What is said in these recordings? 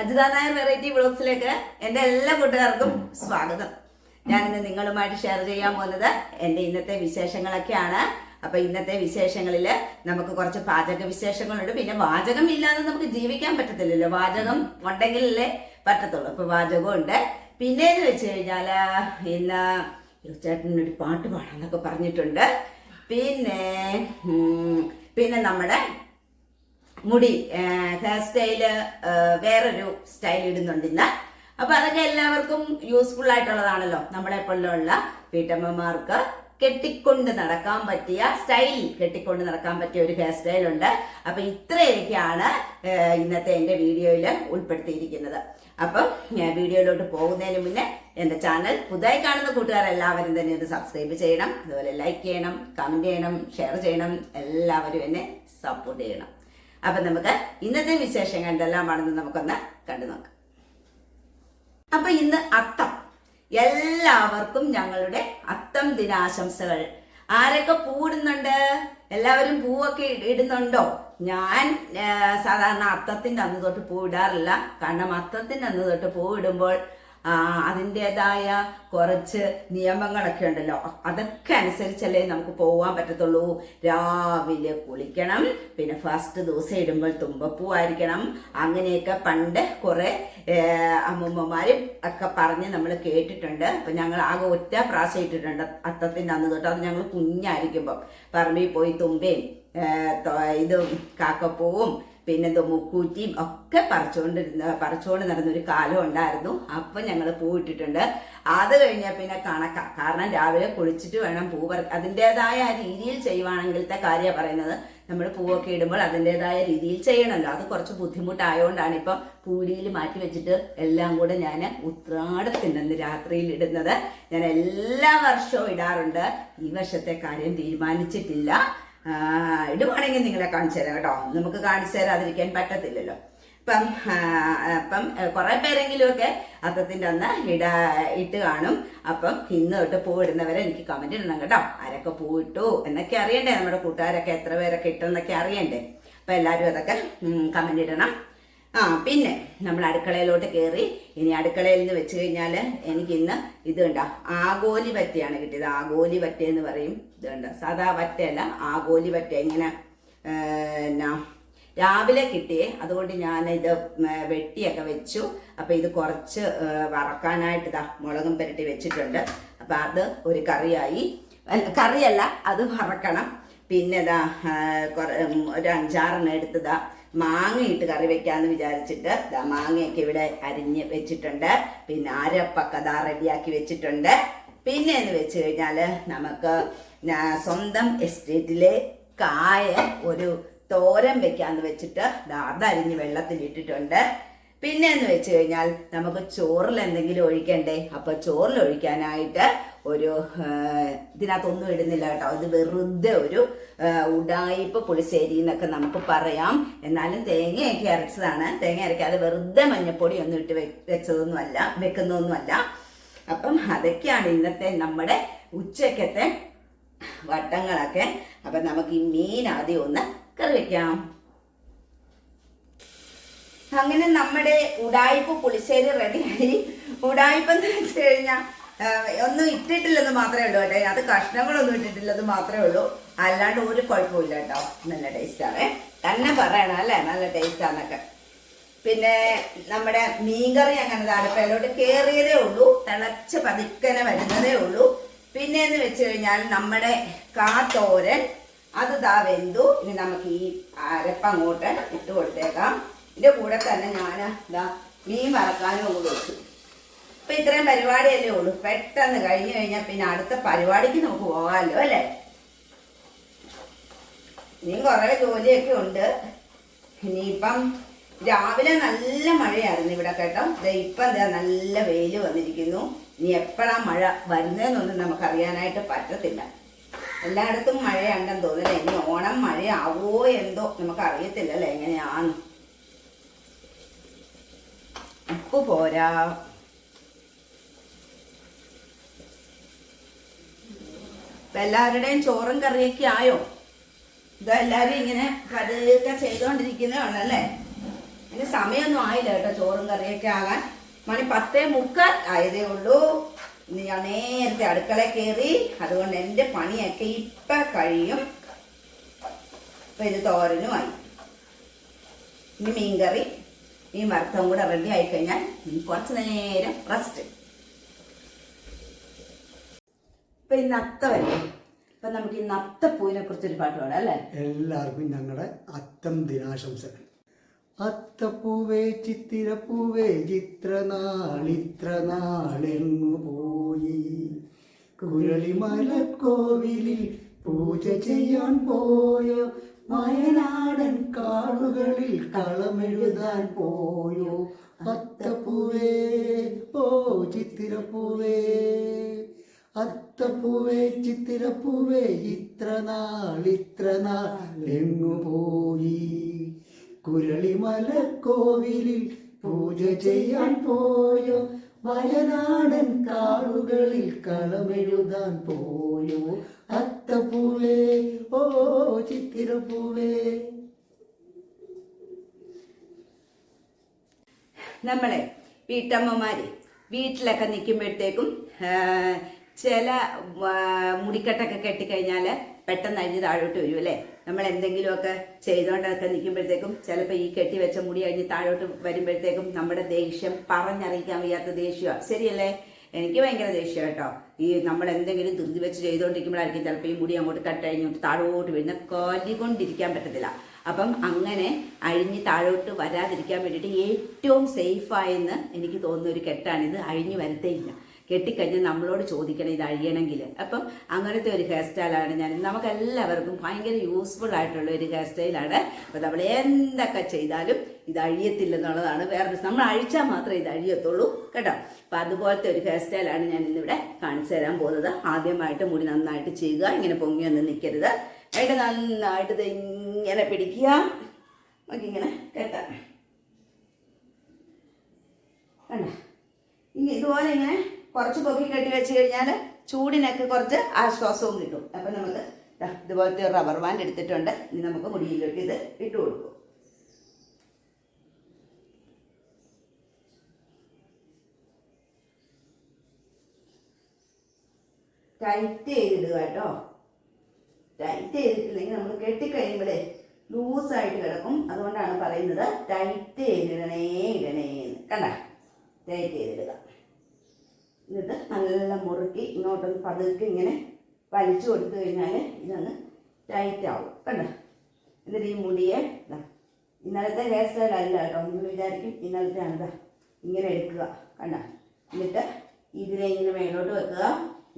Ajitha Nair variety ബ്ലോഗ്സിലേക്ക് എന്റെ എല്ലാ കൂട്ടുകാർക്കും സ്വാഗതം. ഞാനിന്ന് നിങ്ങളുമായിട്ട് ഷെയർ ചെയ്യാൻ പോകുന്നത് എന്റെ ഇന്നത്തെ വിശേഷങ്ങളൊക്കെയാണ്. അപ്പോൾ ഇന്നത്തെ വിശേഷങ്ങളിൽ നമുക്ക് കുറച്ച് പാചക വിശേഷങ്ങളുണ്ട്. പിന്നെ വാചകം ഇല്ലാതെ നമുക്ക് ജീവിക്കാൻ പറ്റത്തില്ലല്ലോ. വാചകം ഉണ്ടെങ്കിലല്ലേ പറ്റത്തുള്ളൂ. അപ്പോൾ വാചകം ഉണ്ട്. പിന്നെ എന്ന് വെച്ച് കഴിഞ്ഞാൽ ഇന്ന് ചേട്ടനൊരു പാട്ട് പാടാന്നൊക്കെ പറഞ്ഞിട്ടുണ്ട്. പിന്നെ പിന്നെ നമ്മുടെ മുടി ഹെയർ സ്റ്റൈൽ വേറൊരു സ്റ്റൈൽ ഇടുന്നുണ്ട് ഇന്ന്. അപ്പൊ അതൊക്കെ എല്ലാവർക്കും യൂസ്ഫുൾ ആയിട്ടുള്ളതാണല്ലോ. നമ്മളെ പോലുള്ള വീട്ടമ്മമാർക്ക് കെട്ടിക്കൊണ്ട് നടക്കാൻ പറ്റിയ സ്റ്റൈൽ കെട്ടിക്കൊണ്ട് നടക്കാൻ പറ്റിയ ഒരു ഹെയർ സ്റ്റൈൽ ഉണ്ട്. അപ്പൊ ഇത്രയൊക്കെയാണ് ഇന്നത്തെ എന്റെ വീഡിയോയിൽ ഉൾപ്പെടുത്തിയിരിക്കുന്നത്. അപ്പം വീഡിയോയിലോട്ട് പോകുന്നതിന് മുന്നേ എന്റെ ചാനൽ പുതുതായി കാണുന്ന കൂട്ടുകാരെല്ലാവരും തന്നെ ഒന്ന് സബ്സ്ക്രൈബ് ചെയ്യണം. അതുപോലെ ലൈക്ക് ചെയ്യണം കമന്റ് ചെയ്യണം ഷെയർ ചെയ്യണം. എല്ലാവരും എന്നെ സപ്പോർട്ട് ചെയ്യണം. അപ്പൊ നമുക്ക് ഇന്നത്തെ വിശേഷങ്ങൾ എന്തെല്ലാമാണെന്ന് നമുക്കൊന്ന് കണ്ടു നോക്കാം. അപ്പൊ ഇന്ന് അത്തം. എല്ലാവർക്കും ഞങ്ങളുടെ അത്തം ദിനാശംസകൾ. ആരൊക്കെ പൂടുന്നുണ്ട് എല്ലാവരും പൂവൊക്കെ ഇടുന്നുണ്ടോ? ഞാൻ സാധാരണ അത്തത്തിന്റെ അന്ന് തൊട്ട് പൂ ഇടാറില്ല കാരണം അത്തത്തിന്റെ അന്ന് തൊട്ട് പൂ ഇടുമ്പോൾ അതിന്റെതായ കുറച്ച് നിയമങ്ങളൊക്കെ ഉണ്ടല്ലോ. അതൊക്കെ അനുസരിച്ചല്ലേ നമുക്ക് പോകാൻ പറ്റത്തുള്ളൂ. രാവിലെ കുളിക്കണം പിന്നെ ഫസ്റ്റ് ദിവസം ഇടുമ്പോൾ തുമ്പപ്പൂവായിരിക്കണം. അങ്ങനെയൊക്കെ പണ്ട് കുറെ അമ്മൂമ്മമാരും ഒക്കെ പറഞ്ഞ് നമ്മൾ കേട്ടിട്ടുണ്ട്. അപ്പൊ ഞങ്ങൾ ആകെ ഒറ്റ പ്രാവശ്യം ഇട്ടിട്ടുണ്ട് അത്തത്തിന്റെ അന്ന് തൊട്ട്. അത് ഞങ്ങൾ കുഞ്ഞായിരിക്കുമ്പോൾ പറമ്പിൽ പോയി തുമ്പയും ഏ, തൊ- ഇതും കാക്കപ്പൂവും പിന്നെ എന്തോ മുക്കൂറ്റിയും ഒക്കെ പറിച്ചുകൊണ്ടിരുന്ന പറിച്ചുകൊണ്ട് നടന്നൊരു കാലം ഉണ്ടായിരുന്നു. അപ്പം ഞങ്ങൾ പൂ ഇട്ടിട്ടുണ്ട്. അത് കഴിഞ്ഞാൽ പിന്നെ കണക്ക. കാരണം രാവിലെ കുളിച്ചിട്ട് വേണം പൂ പറ അതിന്റെതായ രീതിയിൽ ചെയ്യുവാണെങ്കിലത്തെ കാര്യമാണ് പറയുന്നത്. നമ്മൾ പൂവൊക്കെ ഇടുമ്പോൾ അതിന്റെതായ രീതിയിൽ ചെയ്യണമല്ലോ അത് കുറച്ച് ബുദ്ധിമുട്ടായതുകൊണ്ടാണ് ഇപ്പം പൂരിയിൽ മാറ്റി വെച്ചിട്ട് എല്ലാം കൂടെ ഞാൻ ഉത്രാടത്തിന്റെ രാത്രിയിൽ ഇടുന്നത്. ഞാൻ എല്ലാ വർഷവും ഇടാറുണ്ട്. ഈ വർഷത്തെ കാര്യം തീരുമാനിച്ചിട്ടില്ല. ഇടുവാണെങ്കിൽ നിങ്ങളെ കാണിച്ചു തരാം കേട്ടോ. നമുക്ക് കാണിച്ചു തരാതിരിക്കാൻ പറ്റത്തില്ലല്ലോ. ഇപ്പം അപ്പം കുറെ പേരെങ്കിലുമൊക്കെ അത്തത്തിന്റെ അന്ന് ഇട ഇട്ട് കാണും. അപ്പം ഇന്ന് തൊട്ട് പൂ ഇടുന്നവരെ എനിക്ക് കമന്റ് ഇടണം കേട്ടോ. ആരൊക്കെ പൂ ഇട്ടു എന്നൊക്കെ അറിയണ്ടേ? നമ്മുടെ കൂട്ടുകാരൊക്കെ എത്ര പേരൊക്കെ ഇട്ടെന്നൊക്കെ അറിയണ്ടേ? അപ്പൊ എല്ലാവരും അതൊക്കെ കമന്റ് ഇടണം. ആ പിന്നെ നമ്മൾ അടുക്കളയിലോട്ട് കയറി ഇനി അടുക്കളയിൽ നിന്ന് വെച്ച് കഴിഞ്ഞാൽ എനിക്ക് ഇന്ന് ഇത് കണ്ട ആഗോലി വറ്റയാണ് കിട്ടിയത്. ആഗോലി വറ്റ എന്ന് പറയും. ഇത് കണ്ട സാധാ വറ്റയല്ല ആഗോലി വറ്റ ഇങ്ങനെ എന്നാ രാവിലെ കിട്ടിയേ. അതുകൊണ്ട് ഞാൻ ഇത് വെട്ടിയൊക്കെ വെച്ചു. അപ്പൊ ഇത് കുറച്ച് വറക്കാനായിട്ട് ഇതാ മുളകും പുരട്ടി വെച്ചിട്ടുണ്ട്. അപ്പൊ അത് ഒരു കറിയായി. കറിയല്ല അത് വറക്കണം. പിന്നെ ഇതാ കുറ- ഒരു അഞ്ചാറെണ്ണം എടുത്തതാ മാങ്ങ ഇട്ട് കറി വെക്കാന്ന് വിചാരിച്ചിട്ട് മാങ്ങയൊക്കെ ഇവിടെ അരിഞ്ഞ് വെച്ചിട്ടുണ്ട്. പിന്നെ അരപ്പൊക്കെ ദാ റെഡിയാക്കി വെച്ചിട്ടുണ്ട്. പിന്നെ എന്ന് വെച്ച് കഴിഞ്ഞാൽ നമുക്ക് സ്വന്തം എസ്റ്റേറ്റിലെ കായ ഒരു തോരൻ വെക്കാന്ന് വെച്ചിട്ട് ദാ അതരിഞ്ഞ് വെള്ളത്തിൽ ഇട്ടിട്ടുണ്ട് പിന്നെ എന്ന് വെച്ച് കഴിഞ്ഞാൽ നമുക്ക് ചോറിൽ എന്തെങ്കിലും ഒഴിക്കണ്ടേ? അപ്പൊ ചോറിൽ ഒഴിക്കാനായിട്ട് ഒരു ഇതിനകത്തൊന്നും ഇടുന്നില്ല കേട്ടോ. ഇത് വെറുതെ ഒരു ഉടായിപ്പ് പുളിശ്ശേരി എന്നൊക്കെ നമുക്ക് പറയാം. എന്നാലും തേങ്ങയൊക്കെ അരച്ചതാണ്. തേങ്ങ അരയ്ക്കാതെ വെറുതെ മഞ്ഞപ്പൊടി ഒന്നും ഇട്ട് വെച്ചതൊന്നുമല്ല വെക്കുന്നതൊന്നുമല്ല. അപ്പം അതൊക്കെയാണ് ഇന്നത്തെ നമ്മുടെ ഉച്ചക്കത്തെ വട്ടങ്ങളൊക്കെ. അപ്പം നമുക്ക് ഈ മീൻ ആദ്യം ഒന്ന് കറി വെക്കാം. അങ്ങനെ നമ്മുടെ ഉടായ്പ പുളിശ്ശേരി റെഡിയായി ഉടായ്പ എന്ന് വെച്ച് കഴിഞ്ഞാൽ ഒന്നും ഇട്ടിട്ടില്ലെന്ന് മാത്രമേ ഉള്ളൂ കേട്ടോ. അത് കഷ്ണങ്ങളൊന്നും ഇട്ടിട്ടില്ലെന്ന് മാത്രമേ ഉള്ളൂ. അല്ലാണ്ട് ഒരു കുഴപ്പമില്ല കേട്ടോ. നല്ല ടേസ്റ്റാണ് തന്നെ പറയണം അല്ലേ? നല്ല ടേസ്റ്റാന്നൊക്കെ പിന്നെ നമ്മുടെ മീൻകറി അങ്ങനെ അടുപ്പയിലോട്ട് കയറിയതേ ഉള്ളൂ. തിളച്ച് പതിക്കനെ വരുന്നതേ ഉള്ളൂ. പിന്നെ എന്ന് വെച്ച് കഴിഞ്ഞാൽ നമ്മുടെ കാത്തോരൻ അത് ദാ വെന്തു. ഇനി നമുക്ക് ഈ അരപ്പങ്ങോട്ട് ഇട്ട് കൊടുത്തേക്കാം. ഇതിന്റെ കൂടെ തന്നെ ഞാൻ എന്താ മീൻ വറക്കാനും കൂടെ വെച്ചു അപ്പൊ ഇത്രയും പരിപാടിയല്ലേ ഉള്ളൂ. പെട്ടെന്ന് കഴിഞ്ഞു കഴിഞ്ഞാൽ പിന്നെ അടുത്ത പരിപാടിക്ക് നമുക്ക് പോകാമല്ലോ അല്ലേ? ഇനിയും കുറേ ജോലിയൊക്കെ ഉണ്ട്. ഇനിയിപ്പം രാവിലെ നല്ല മഴയായിരുന്നു ഇവിടെ കേട്ടോ. ഇപ്പം എന്താ നല്ല വെയിൽ വന്നിരിക്കുന്നു. ഇനി എപ്പോഴാ മഴ വരുന്നതെന്നൊന്നും നമുക്കറിയാനായിട്ട് പറ്റത്തില്ല. എല്ലായിടത്തും മഴയുണ്ടെന്ന് തോന്നുന്നില്ല ഇനി ഓണം മഴയാവോ എന്തോ നമുക്ക് അറിയത്തില്ല അല്ലേ? എങ്ങനെയാണ് ഉപ്പ് പോരാ. ഇപ്പൊ എല്ലാവരുടെയും ചോറും കറിയൊക്കെ ആയോ? ഇതെല്ലാരും ഇങ്ങനെ കറിയൊക്കെ ചെയ്തോണ്ടിരിക്കുന്നതാണല്ലേ ഇനി സമയമൊന്നും ആയില്ല കേട്ടോ ചോറും കറിയൊക്കെ ആകാൻ. മണി പത്തേ മുക്കാൽ ആയതേ ഉള്ളൂ. ഞാൻ നേരത്തെ അടുക്കള കയറി അതുകൊണ്ട് എന്റെ പണിയൊക്കെ ഇപ്പം കഴിയും. അപ്പം ഇത് തോരനുമായി ഇനി മീൻകറി. മീൻ വറുത്തവും കൂടെ റെഡി ആയിക്കഴിഞ്ഞാൽ കഴിഞ്ഞാൽ കുറച്ച് നേരം റെസ്റ്റ് ഇപ്പൊ ഈ നത്തവല്ലേ ഇപ്പൊ നമുക്ക് ഈ നത്തപ്പൂവിനെ കുറിച്ചൊരു പാട്ട് പാടാം അല്ലേ? എല്ലാവർക്കും ഞങ്ങളുടെ അത്തം ദിനാശംസകൾ. അത്തപ്പൂവേ ചിത്തിരപ്പൂവേ ചിത്രനാളിത്ര നാളെങ്ങു പോയി? കുരളിമലക്കോവിലിൽ പൂജ ചെയ്യാൻ പോയോ? വയനാടൻ കാടുകളിൽ കളമെഴുതാൻ പോയോ? അത്തപ്പൂവേ ഓ ചിത്തിരപ്പൂവേ. അത്തപ്പൂവേ ചിത്തിരപ്പൂവേ ഇത്ര നാൾ ഇത്ര നാൾ എങ്ങുപോയി കുരളിമല കോവിലിൽ പൂജ ചെയ്യാൻ പോയോ? വയനാടൻ കാടുകളിൽ കളമെഴുതാൻ പോയോ? അത്തപ്പൂവേ ഓ ചിത്തിരപ്പൂവേ. നമ്മളെ വീട്ടമ്മമാര് വീട്ടിലൊക്കെ നിൽക്കുമ്പോഴത്തേക്കും ചില മുടിക്കെട്ടൊക്കെ കെട്ടിക്കഴിഞ്ഞാൽ പെട്ടെന്ന് അഴിഞ്ഞ് താഴോട്ട് വരും അല്ലേ? നമ്മൾ എന്തെങ്കിലുമൊക്കെ ചെയ്തുകൊണ്ടൊക്കെ നിൽക്കുമ്പോഴത്തേക്കും ചിലപ്പോൾ ഈ കെട്ടി വെച്ച മുടി കഴിഞ്ഞ് താഴോട്ട് വരുമ്പോഴത്തേക്കും നമ്മുടെ ദേഷ്യം പറഞ്ഞറിയിക്കാൻ വയ്യാത്ത ദേഷ്യമാണ് ശരിയല്ലേ? എനിക്ക് ഭയങ്കര ദേഷ്യം കേട്ടോ. ഈ നമ്മൾ എന്തെങ്കിലും ധൃതി വെച്ച് ചെയ്തുകൊണ്ടിരിക്കുമ്പോഴായിരിക്കും ചിലപ്പോൾ ഈ മുടി അങ്ങോട്ട് കട്ട് കഴിഞ്ഞിട്ട് താഴോട്ട് വീഴുന്ന കൊല്ലിക്കൊണ്ടിരിക്കാൻ പറ്റത്തില്ല. അപ്പം അങ്ങനെ അഴിഞ്ഞ് താഴോട്ട് വരാതിരിക്കാൻ വേണ്ടിയിട്ട് ഏറ്റവും സേഫായെന്ന് എനിക്ക് തോന്നുന്ന ഒരു കെട്ടാണിത്. അഴിഞ്ഞ് വരത്തേ ഇല്ല കെട്ടിക്കഴിഞ്ഞ് നമ്മളോട് ചോദിക്കണം ഇത് അഴിയണമെങ്കിൽ. അപ്പം അങ്ങനത്തെ ഒരു ഹെയർ സ്റ്റൈലാണ് ഞാൻ. നമുക്കെല്ലാവർക്കും ഭയങ്കര യൂസ്ഫുൾ ആയിട്ടുള്ള ഒരു ഹെയർ സ്റ്റൈലാണ് അപ്പം നമ്മൾ എന്തൊക്കെ ചെയ്താലും ഇത് അഴിയത്തില്ലെന്നുള്ളതാണ് വേറെ നമ്മൾ അഴിച്ചാൽ മാത്രമേ ഇത് അഴിയത്തുള്ളൂ കേട്ടോ. അപ്പം അതുപോലത്തെ ഒരു ഹെയർ സ്റ്റൈലാണ് ഞാൻ ഇന്നിവിടെ കാണിച്ചു തരാൻ പോകുന്നത്. ആദ്യമായിട്ട് മുടി നന്നായിട്ട് ചെയ്യുക ഇങ്ങനെ പൊങ്ങിയൊന്നും നിൽക്കരുത്. അതിന്റെ നന്നായിട്ട് ഇത് ഇങ്ങനെ പിടിക്കുക. നമുക്കിങ്ങനെ കേട്ടാ. കണ്ട? ഇനി ഇതുപോലെ ഇങ്ങനെ കുറച്ച് പൊക്കി കെട്ടി വെച്ച് കഴിഞ്ഞാൽ ചൂടിനൊക്കെ കുറച്ച് ആശ്വാസവും കിട്ടും. അപ്പം നമുക്ക് ഇതുപോലത്തെ ഒരു റബ്ബർ ബാൻഡ് എടുത്തിട്ടുണ്ട്. ഇനി നമുക്ക് മുടിയിലേക്ക് ഇത് ഇട്ട് കൊടുക്കും. ടൈറ്റ് ചെയ്തിടുക കേട്ടോ. ടൈറ്റ് ചെയ്തിട്ടില്ലെങ്കിൽ നമ്മൾ കെട്ടിക്കഴിയുമ്പോഴേ ലൂസായിട്ട് കിടക്കും. അതുകൊണ്ടാണ് പറയുന്നത് ടൈറ്റ് ചെയ്തിടണേ ഇടണേ കണ്ട? ടൈറ്റ് ചെയ്തിടുക. എന്നിട്ട് നല്ല മുറുക്കി ഇങ്ങോട്ടൊന്ന് പതുക്കെ ഇങ്ങനെ വലിച്ചു കൊടുത്തു കഴിഞ്ഞാൽ ഇതൊന്ന് ടൈറ്റ് ആവും. കണ്ടോ? എന്നിട്ട് ഈ മുടിയെ ഇന്നലത്തെ ഹെയർ സ്റ്റൈൽ അല്ല കേട്ടോ. നിങ്ങൾ വിചാരിക്കും ഇന്നലത്തെ ആണ് ദാ ഇങ്ങനെ എടുക്കുക. കണ്ട? എന്നിട്ട് ഇതിനെ ഇങ്ങനെ മേലോട്ട് വെക്കുക.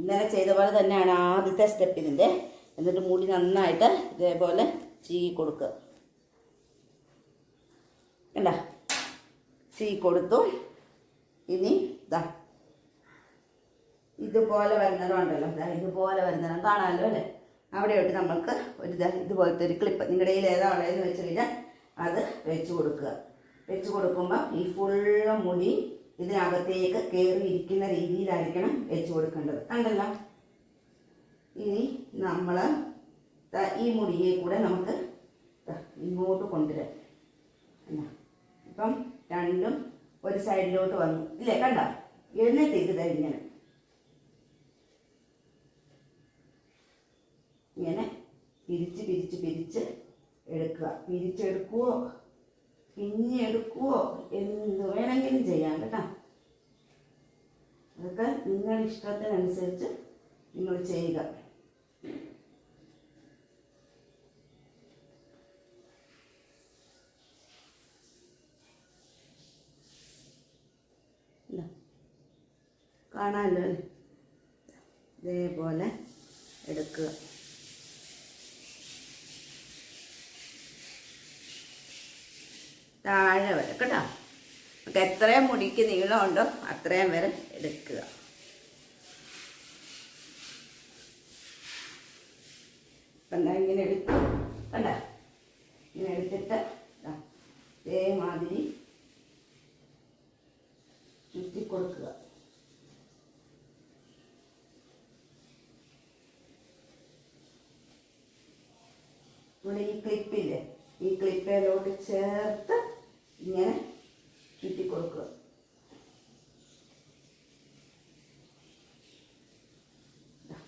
ഇന്നലെ ചെയ്ത പോലെ തന്നെയാണ് ആദ്യത്തെ സ്റ്റെപ്പ് ഇതിന്റെ എന്നിട്ട് മുടി നന്നായിട്ട് ഇതേപോലെ ചീകി കൊടുക്കുക. കണ്ട? ചീകി കൊടുത്തു. ഇനി ഇതാ ഇതുപോലെ വരുന്നതുണ്ടല്ലോ ഇതുപോലെ വരുന്നതും കാണാമല്ലോ അല്ലേ? അവിടെ ഇട്ട് നമുക്ക് ഒരു ഇതുപോലത്തെ ഒരു ക്ലിപ്പ് നിങ്ങളുടെ കയ്യിൽ ഏതാ ഉള്ളതെന്ന് വെച്ച് കഴിഞ്ഞാൽ അത് വെച്ച് കൊടുക്കുക. വെച്ച് കൊടുക്കുമ്പോൾ ഈ ഫുള്ള് മുടി ഇതിനകത്തേക്ക് കയറി ഇരിക്കുന്ന രീതിയിലായിരിക്കണം വെച്ച് കൊടുക്കേണ്ടത്. കണ്ടല്ലോ? ഇനി നമ്മൾ ഈ മുടിയെ കൂടെ നമുക്ക് ഇങ്ങോട്ട് കൊണ്ടുവരാം. കണ്ടോ? ഇപ്പം രണ്ടും ഒരു സൈഡിലോട്ട് വന്നു. ഇല്ലേ? കണ്ട? എഴുന്നേറ്റ് ഇത് ഇങ്ങനെ ഇങ്ങനെ പിരിച്ച് പിരിച്ച് പിരിച്ച് എടുക്കുക. പിരിച്ചെടുക്കുവോ? പിഞ്ഞെടുക്കുവോ എന്ത് വേണമെങ്കിലും ചെയ്യാം കേട്ടോ. അതൊക്കെ നിങ്ങളുടെ ഇഷ്ടത്തിനനുസരിച്ച് നിങ്ങൾ ചെയ്യുക. കാണാമല്ലോ ഇതേപോലെ എടുക്കുക. താഴെ വരെ. കേട്ടോ? നമുക്ക് എത്രയും മുടിക്ക് നീളമുണ്ടോ അത്രയും വരെ എടുക്കുക. കണ്ട ഇങ്ങനെ എടുത്തു. കണ്ട? ഇങ്ങനെ എടുത്തിട്ട് ഇതേമാതിരി ചുറ്റി കൊടുക്കുക. ഇവിടെ ഈ ക്ലിപ്പില്ലേ ഈ ക്ലിപ്പിലോട്ട് ചേർത്ത് ഇങ്ങനെ ചുറ്റി കൊടുക്കുക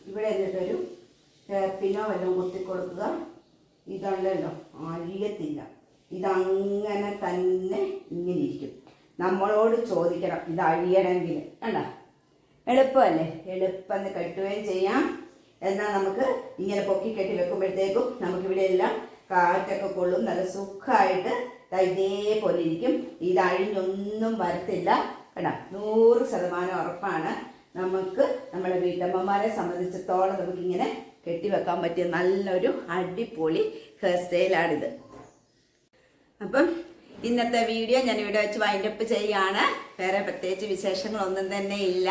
ഇവിടെ എന്നിട്ടൊരു തേപ്പിനോ വല്ലതും കുത്തി കൊടുക്കുക ഇതല്ലല്ലോ അഴിയത്തില്ല. ഇതങ്ങനെ തന്നെ ഇങ്ങനെ ഇരിക്കും. നമ്മളോട് ചോദിക്കണം ഇത് അഴിയണമെങ്കിൽ. കണ്ട? എളുപ്പമല്ലേ? എളുപ്പം കെട്ടുകയും ചെയ്യാം. എന്നാൽ നമുക്ക് ഇങ്ങനെ പൊക്കി കെട്ടി വെക്കുമ്പോഴത്തേക്കും നമുക്കിവിടെ എല്ലാം കാറ്റൊക്കെ കൊള്ളും നല്ല സുഖമായിട്ട് ഇതേപോലെ ഇരിക്കും. ഇത് അഴിഞ്ഞൊന്നും വരത്തില്ല കേട്ടോ. നൂറ് ശതമാനം ഉറപ്പാണ്. നമുക്ക് നമ്മുടെ വീട്ടമ്മമാരെ സംബന്ധിച്ചിടത്തോളം നമുക്കിങ്ങനെ കെട്ടിവെക്കാൻ പറ്റിയ നല്ലൊരു അടിപൊളി ഹെയർ സ്റ്റൈലാണിത് അപ്പം ഇന്നത്തെ വീഡിയോ ഞാൻ ഇവിടെ വെച്ച് വൈൻഡപ്പ് ചെയ്യാണ് വേറെ പ്രത്യേകിച്ച് വിശേഷങ്ങളൊന്നും തന്നെ ഇല്ല.